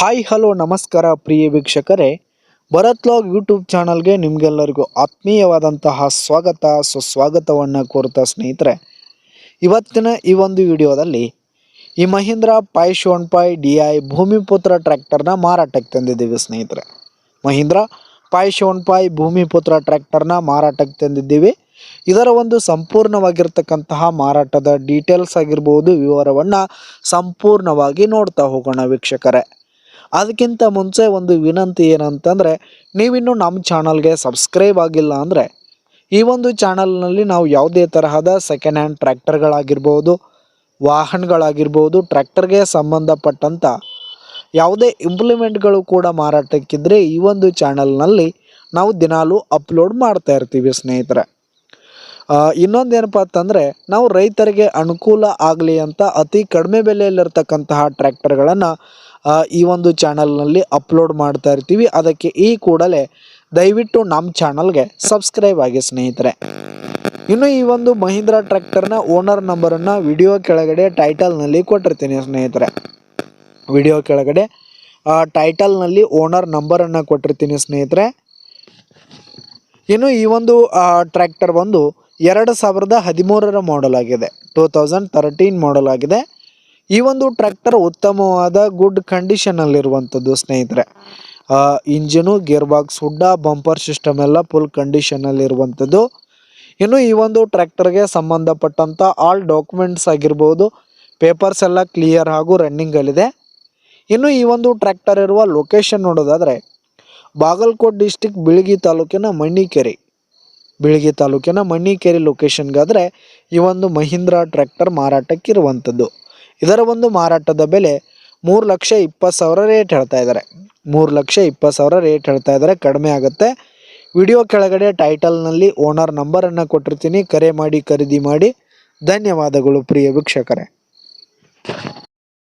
Hi hello ನಮಸ್ಕಾರ ಪ್ರಿಯ ವೀಕ್ಷಕರೇ. Bharat log YouTube ಚಾನಲ್ಗೆ ನಿಮಗೆಲ್ಲರಿಗೂ ಆತ್ಮೀಯವಾದಂತಹ ಸ್ವಾಗತ, ಸುಸ್ವಾಗತವನ್ನು ಕೋರ್ತಾ ಸ್ನೇಹಿತರೆ. ಇವತ್ತಿನ ಈ ಒಂದು ವಿಡಿಯೋದಲ್ಲಿ ಈ Mahindra five seventy five D I Bhoomiputra ಟ್ರ್ಯಾಕ್ಟರ್ನ ಮಾರಾಟಕ್ಕೆ ತಂದಿದ್ದೀವಿ ಸ್ನೇಹಿತರೆ. Mahindra five seventy five Bhoomiputra ಟ್ರ್ಯಾಕ್ಟರ್ನ ಮಾರಾಟಕ್ಕೆ ತಂದಿದ್ದೀವಿ. ಇದರ ಒಂದು ಸಂಪೂರ್ಣವಾಗಿರ್ತಕ್ಕಂತಹ ಮಾರಾಟದ ಡೀಟೇಲ್ಸ್ ಆಗಿರ್ಬೋದು ವಿವರವನ್ನು ಸಂಪೂರ್ಣವಾಗಿ ನೋಡ್ತಾ ಹೋಗೋಣ ವೀಕ್ಷಕರೇ. ಅದಕ್ಕಿಂತ ಮುಂಚೆ ಒಂದು ವಿನಂತಿ ಏನಂತಂದರೆ, ನೀವಿನ್ನೂ ನಮ್ಮ ಚಾನಲ್ಗೆ ಸಬ್ಸ್ಕ್ರೈಬ್ ಆಗಿಲ್ಲ ಅಂದರೆ, ಈ ಒಂದು ಚಾನಲ್ನಲ್ಲಿ ನಾವು ಯಾವುದೇ ತರಹದ ಸೆಕೆಂಡ್ ಹ್ಯಾಂಡ್ ಟ್ರ್ಯಾಕ್ಟರ್ಗಳಾಗಿರ್ಬೋದು, ವಾಹನಗಳಾಗಿರ್ಬೋದು, ಟ್ರ್ಯಾಕ್ಟರ್ಗೆ ಸಂಬಂಧಪಟ್ಟಂಥ ಯಾವುದೇ ಇಂಪ್ಲಿಮೆಂಟ್ಗಳು ಕೂಡ ಮಾರಾಟಕ್ಕಿದ್ದರೆ ಈ ಒಂದು ಚಾನಲ್ನಲ್ಲಿ ನಾವು ದಿನಾಲೂ ಅಪ್ಲೋಡ್ ಮಾಡ್ತಾ ಇರ್ತೀವಿ ಸ್ನೇಹಿತರೆ. ಇನ್ನೊಂದೇನಪ್ಪ ಅಂತಂದರೆ, ನಾವು ರೈತರಿಗೆ ಅನುಕೂಲ ಆಗಲಿ ಅಂತ ಅತಿ ಕಡಿಮೆ ಬೆಲೆಯಲ್ಲಿರ್ತಕ್ಕಂತಹ ಟ್ರ್ಯಾಕ್ಟರ್ಗಳನ್ನು ಈ ಒಂದು ಚಾನಲ್ನಲ್ಲಿ ಅಪ್ಲೋಡ್ ಮಾಡ್ತಾ ಇರ್ತೀವಿ. ಅದಕ್ಕೆ ಈ ಕೂಡಲೇ ದಯವಿಟ್ಟು ನಮ್ಮ ಚಾನಲ್ಗೆ ಸಬ್ಸ್ಕ್ರೈಬ್ ಆಗಿ ಸ್ನೇಹಿತರೆ. ಇನ್ನು ಈ ಒಂದು ಮಹೀಂದ್ರ ಟ್ರ್ಯಾಕ್ಟರ್ನ ಓನರ್ ನಂಬರನ್ನು ವಿಡಿಯೋ ಕೆಳಗಡೆ ಟೈಟಲ್ನಲ್ಲಿ ಕೊಟ್ಟಿರ್ತೀನಿ ಸ್ನೇಹಿತರೆ. ವಿಡಿಯೋ ಕೆಳಗಡೆ ಟೈಟಲ್ನಲ್ಲಿ ಓನರ್ ನಂಬರನ್ನು ಕೊಟ್ಟಿರ್ತೀನಿ ಸ್ನೇಹಿತರೆ. ಇನ್ನು ಈ ಒಂದು ಟ್ರ್ಯಾಕ್ಟರ್ ಬಂದು ಎರಡು ಸಾವಿರದ ಹದಿಮೂರರ ಮಾಡೆಲ್ ಆಗಿದೆ. ಟೂ ತೌಸಂಡ್ ತರ್ಟೀನ್ ಮಾಡೆಲ್ ಆಗಿದೆ. ಈ ಒಂದು ಟ್ರ್ಯಾಕ್ಟರ್ ಉತ್ತಮವಾದ ಗುಡ್ ಕಂಡೀಷನಲ್ಲಿರುವಂಥದ್ದು ಸ್ನೇಹಿತರೆ. Engine gear box hood bumper system ಎಲ್ಲ ಫುಲ್ ಕಂಡೀಷನಲ್ಲಿರುವಂಥದ್ದು ಇನ್ನು ಈ ಒಂದು ಟ್ರ್ಯಾಕ್ಟರ್ಗೆ ಸಂಬಂಧಪಟ್ಟಂಥ ಆಲ್ ಡಾಕ್ಯುಮೆಂಟ್ಸ್ ಆಗಿರ್ಬೋದು ಪೇಪರ್ಸ್ ಎಲ್ಲ ಕ್ಲಿಯರ್ ಹಾಗೂ ರನ್ನಿಂಗಲ್ಲಿದೆ ಇನ್ನು ಈ ಒಂದು ಟ್ರ್ಯಾಕ್ಟರ್ ಇರುವ ಲೊಕೇಶನ್ ನೋಡೋದಾದರೆ, ಬಾಗಲಕೋಟ್ ಡಿಸ್ಟಿಕ್ ಬಿಳಿಗಿ ತಾಲೂಕಿನ ಮಣ್ಣಿಕೆರೆ. ಬಿಳಿಗಿ ತಾಲೂಕಿನ ಮಣ್ಣಿಕೇರಿ ಲೊಕೇಶನ್ಗಾದರೆ ಈ ಒಂದು ಮಹೀಂದ್ರ ಟ್ರ್ಯಾಕ್ಟರ್ ಮಾರಾಟಕ್ಕಿರುವಂಥದ್ದು. ಇದರ ಒಂದು ಮಾರಾಟದ ಬೆಲೆ ಮೂರು ಲಕ್ಷ ಇಪ್ಪತ್ತು ಸಾವಿರ ರೇಟ್ ಹೇಳ್ತಾ ಇದ್ದಾರೆ. ಮೂರು ಲಕ್ಷ ಇಪ್ಪತ್ತು ಸಾವಿರ ರೇಟ್ ಹೇಳ್ತಾ ಇದ್ದಾರೆ. ಕಡಿಮೆ ಆಗುತ್ತೆ. ವಿಡಿಯೋ ಕೆಳಗಡೆ ಟೈಟಲ್ನಲ್ಲಿ ಓನರ್ ನಂಬರನ್ನು ಕೊಟ್ಟಿರ್ತೀನಿ. ಕರೆ ಮಾಡಿ, ಖರೀದಿ ಮಾಡಿ. ಧನ್ಯವಾದಗಳು ಪ್ರಿಯ ವೀಕ್ಷಕರೇ.